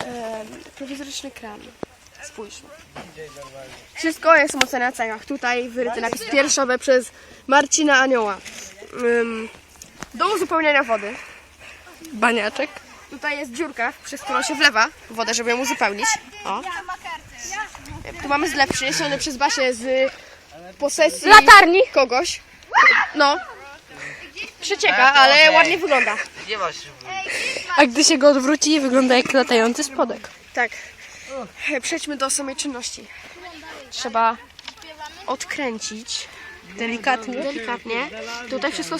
em, prowizoryczny kran. Spójrzmy. Wszystko jest mocne na ceniach. Tutaj wyryty napis pierwszowy przez Marcina Anioła. Em, do uzupełniania wody. Baniaczek. Tutaj jest dziurka, przez którą się wlewa wodę, żeby ją uzupełnić. O. Tu mamy zlew przyniesiony przez Basię z posesji latarni kogoś. No. Przecieka, ale ładnie wygląda. Nie masz A gdy się go odwróci, wygląda jak latający spodek. Tak. Przejdźmy do samej czynności. Trzeba odkręcić Delikatnie. delikatnie. Tutaj wszystko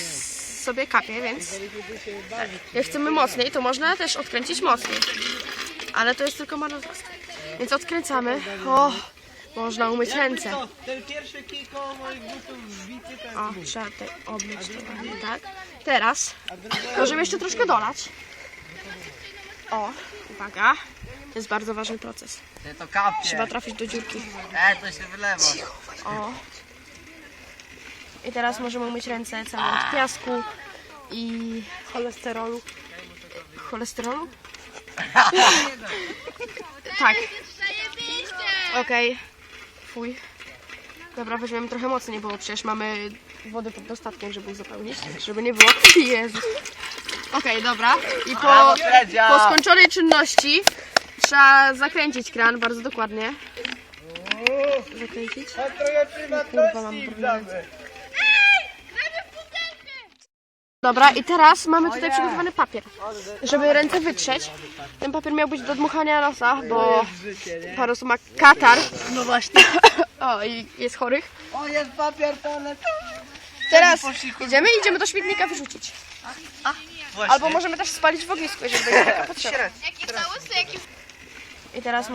sobie kapie, więc tak. jak chcemy mocniej, to można też odkręcić mocniej. Ale to jest tylko marnotrawstwo. Więc odkręcamy. O, można umyć ręce. Ten pierwszy kij koło moich butów wbity ten. O, trzeba tutaj obmyć to ładnie, tak. Teraz możemy jeszcze troszkę dolać. O, uwaga. To jest bardzo ważny proces. Ty to kapie. Trzeba trafić do dziurki. E, to się wylewa. O. I teraz możemy umyć ręce całe od piasku i cholesterolu. Cholesterolu? tak. Okej. Fuj. Dobra, weźmiemy trochę mocniej, bo przecież mamy wody pod dostatkiem, żeby uzupełnić. Żeby nie było. Jezus. Okej, dobra. I po, po skończonej czynności trzeba zakręcić kran bardzo dokładnie. Zakręcić. Kurwa, mam wdamy. Dobra, i teraz mamy tutaj przygotowany papier, żeby ręce wytrzeć. Ten papier miał być do dmuchania nosa, bo Paros ma katar. No właśnie. O, i jest chorych. O, jest papier toalet. Teraz idziemy i idziemy do śmietnika wyrzucić. Albo możemy też spalić w ognisku, jeżeli będzie taka potrzeba. I teraz